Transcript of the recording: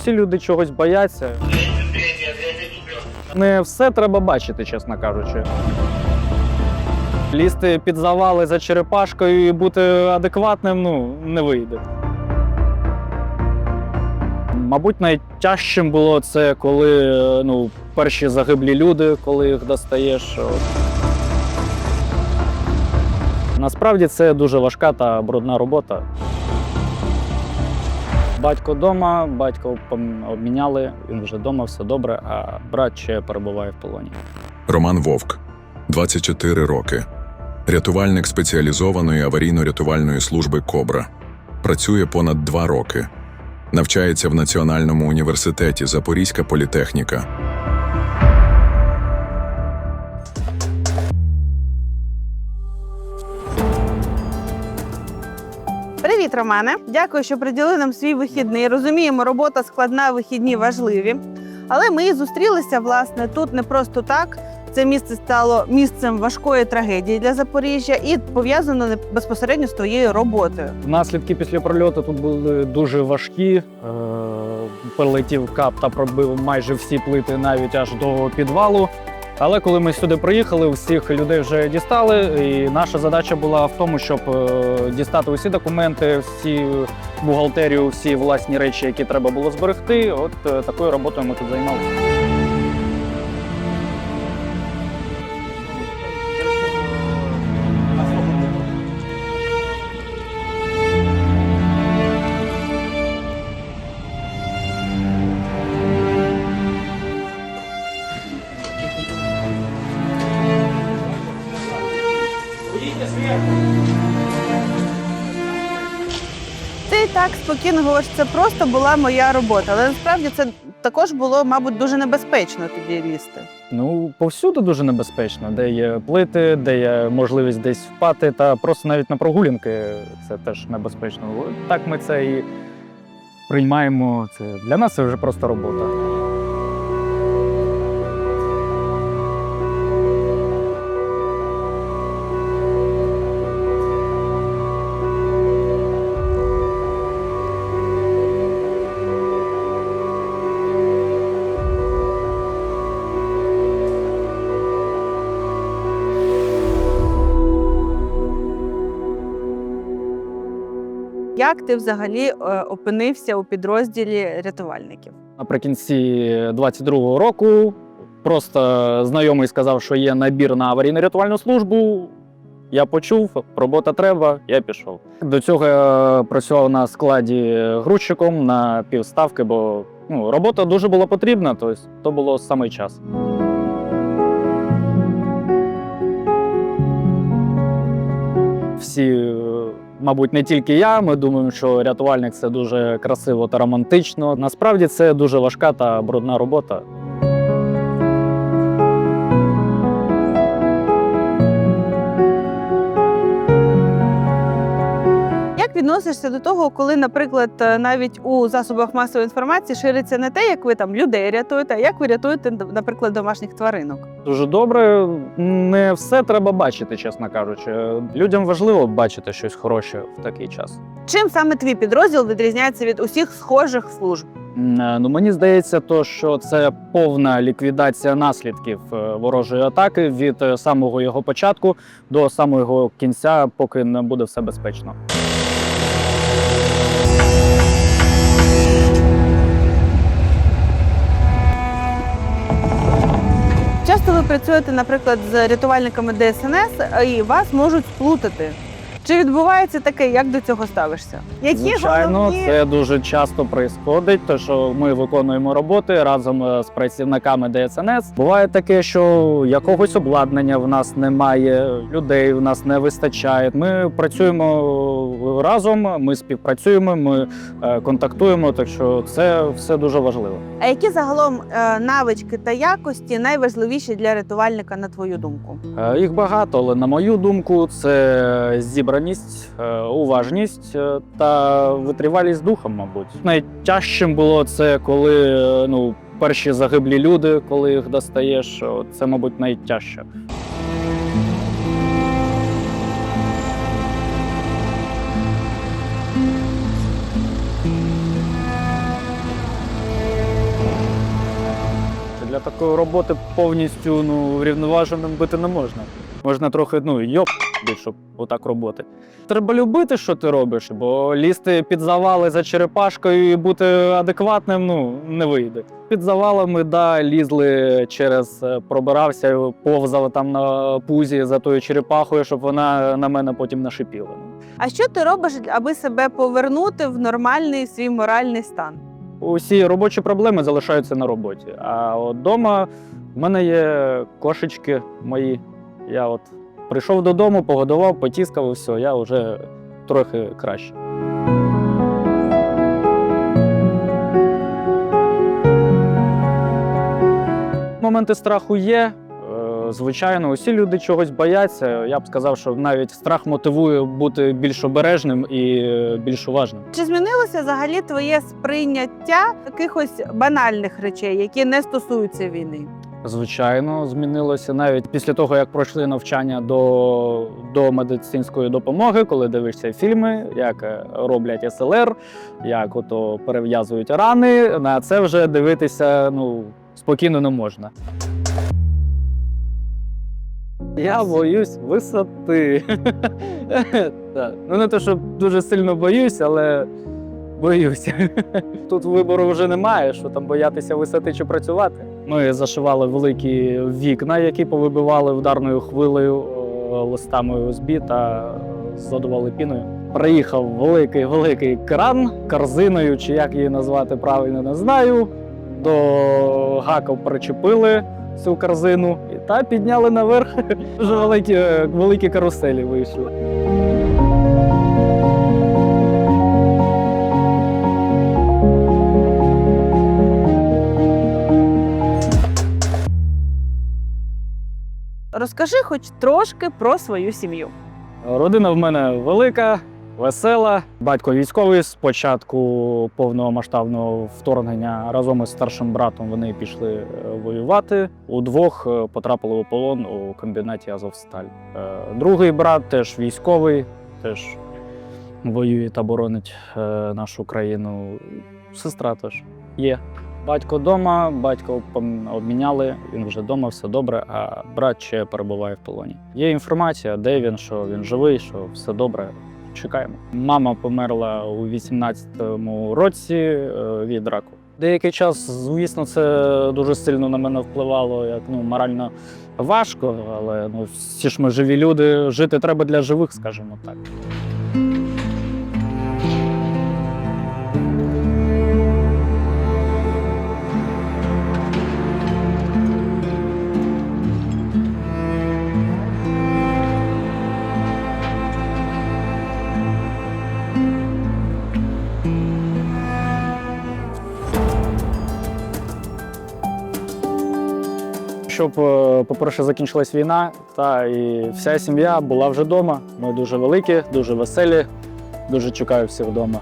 Усі люди чогось бояться. Не все треба бачити, чесно кажучи. Лізти під завали за черепашкою і бути адекватним ну, не вийде. Мабуть, найтяжчим було це, коли е, ну, перші загиблі люди, коли їх достаєш. Насправді це дуже важка та брудна робота. Батько вдома, батько обміняли, він вже вдома, все добре, а брат ще перебуває в полоні. Роман Вовк, 24 роки. Рятувальник спеціалізованої аварійно-рятувальної служби Кобра. Працює понад два роки. Навчається в Національному університеті Запорізька політехніка. Привіт, Романе! Дякую, що приділили нам свій вихідний. Розуміємо, робота складна, вихідні важливі. Але ми і зустрілися власне тут не просто так. Це місце стало місцем важкої трагедії для Запоріжжя і пов'язано безпосередньо з твоєю роботою. Наслідки після прольоту тут були дуже важкі. Е, Прилетів кап та пробив майже всі плити навіть аж до підвалу. Але коли ми сюди приїхали, всіх людей вже дістали. І наша задача була в тому, щоб е, дістати усі документи, всі бухгалтерію, всі власні речі, які треба було зберегти. От е, такою роботою ми тут займалися. Спокійно говориш, це просто була моя робота. Але насправді це також було, мабуть, дуже небезпечно тоді лізти. Ну, повсюди дуже небезпечно, де є плити, де є можливість десь впати, та просто навіть на прогулянки це теж небезпечно. Так ми це і приймаємо. Це для нас це вже просто робота. Як ти взагалі е, опинився у підрозділі рятувальників? Наприкінці 22-го року просто знайомий сказав, що є набір на аварійно-рятувальну службу. Я почув, робота треба, я пішов. До цього я працював на складі грузчиком на півставки, бо ну, робота дуже була потрібна, тобто то було саме час. Всі, е, мабуть, не тільки я. Ми думаємо, що рятувальник це дуже красиво та романтично. Насправді це дуже важка та брудна робота. Відносишся до того, коли, наприклад, е, навіть у засобах масової інформації шириться не те, як ви там людей рятуєте, а як ви рятуєте, наприклад, домашніх тваринок? Дуже добре. Не все треба бачити, чесно кажучи. Людям важливо бачити щось хороше в такий час. Чим саме твій підрозділ відрізняється від усіх схожих служб? Е, Ну мені здається, то що це повна ліквідація наслідків е, ворожої атаки від самого його початку до самого його кінця, поки не буде все безпечно. Часто ви працюєте, наприклад, з рятувальниками ДСНС і вас можуть сплутати. Чи відбувається таке, як до цього ставишся? Які Звичайно, головні це дуже часто происходить, то що ми виконуємо роботи разом е, з працівниками ДСНС. Буває таке, що якогось обладнання в нас немає, людей в нас не вистачає. Ми працюємо разом, ми співпрацюємо, ми е, контактуємо. Так що це все дуже важливо. а які загалом е, навички та якості найважливіші для рятувальника, на твою думку? Е, Їх багато, але на мою думку, це зібраність, е, уважність е, та витривалість духом, мабуть. Найтяжчим було це, коли е, ну, перші загиблі люди, коли їх достаєш. Це, мабуть, найтяжче. Для такої роботи повністю ну, врівноваженим бути не можна. Можна трохи ну, йоп, щоб отак роботи. Треба любити, що ти робиш, бо лізти під завали за черепашкою і бути адекватним ну, не вийде. Під завалами да, лізли через, е, пробирався, повзав там на пузі за тою черепахою, щоб вона на мене потім нашипіла. А що ти робиш, аби себе повернути в нормальний свій моральний стан? Усі робочі проблеми залишаються на роботі. А от вдома в мене є кошечки мої. Я от прийшов додому, погодував, потіскав і все, я вже трохи краще. Моменти страху є. Е, Звичайно, усі люди чогось бояться. Я б сказав, що навіть страх мотивує бути більш обережним і е, більш уважним. Чи змінилося взагалі твоє сприйняття якихось банальних речей, які не стосуються війни? Звичайно, змінилося навіть після того, як пройшли навчання до, до медицинської допомоги, коли дивишся фільми, як е, роблять СЛР, як ото перев'язують рани. На це вже дивитися ну, спокійно не можна. Я боюсь висоти. Ну, не те, що дуже сильно боюсь, але боюся. Тут вибору вже немає, що там боятися висоти чи працювати. Ми зашивали великі вікна, які повибивали ударною хвилею е, листами USB та задували піною. Приїхав великий великий кран корзиною, чи як її назвати правильно, не знаю. До гаков причепили цю корзину та підняли наверх. Дуже великі, е, великі каруселі вийшли. Розкажи хоч трошки про свою сім'ю. Родина в мене велика, весела. Батько військовий з початку повномасштабного вторгнення разом із старшим братом вони пішли е, воювати. Удвох е, потрапили у полон у комбінаті Азовсталь. Е, Другий брат теж військовий, теж воює та боронить нашу країну. Сестра теж є. Батько вдома, батько обміняли, він вже вдома, все добре, а брат ще перебуває в полоні. Є інформація, де він, що він живий, що все добре. Чекаємо. Мама померла у 18-му році е, від раку. Деякий час, звісно, це дуже сильно на мене впливало, як ну морально важко, але ну всі ж ми живі люди, жити треба для живих, скажімо так. Щоб, е, по-перше, закінчилась війна, та і вся сім'я була вже вдома. Ми дуже великі, дуже веселі, дуже чекаю всіх вдома.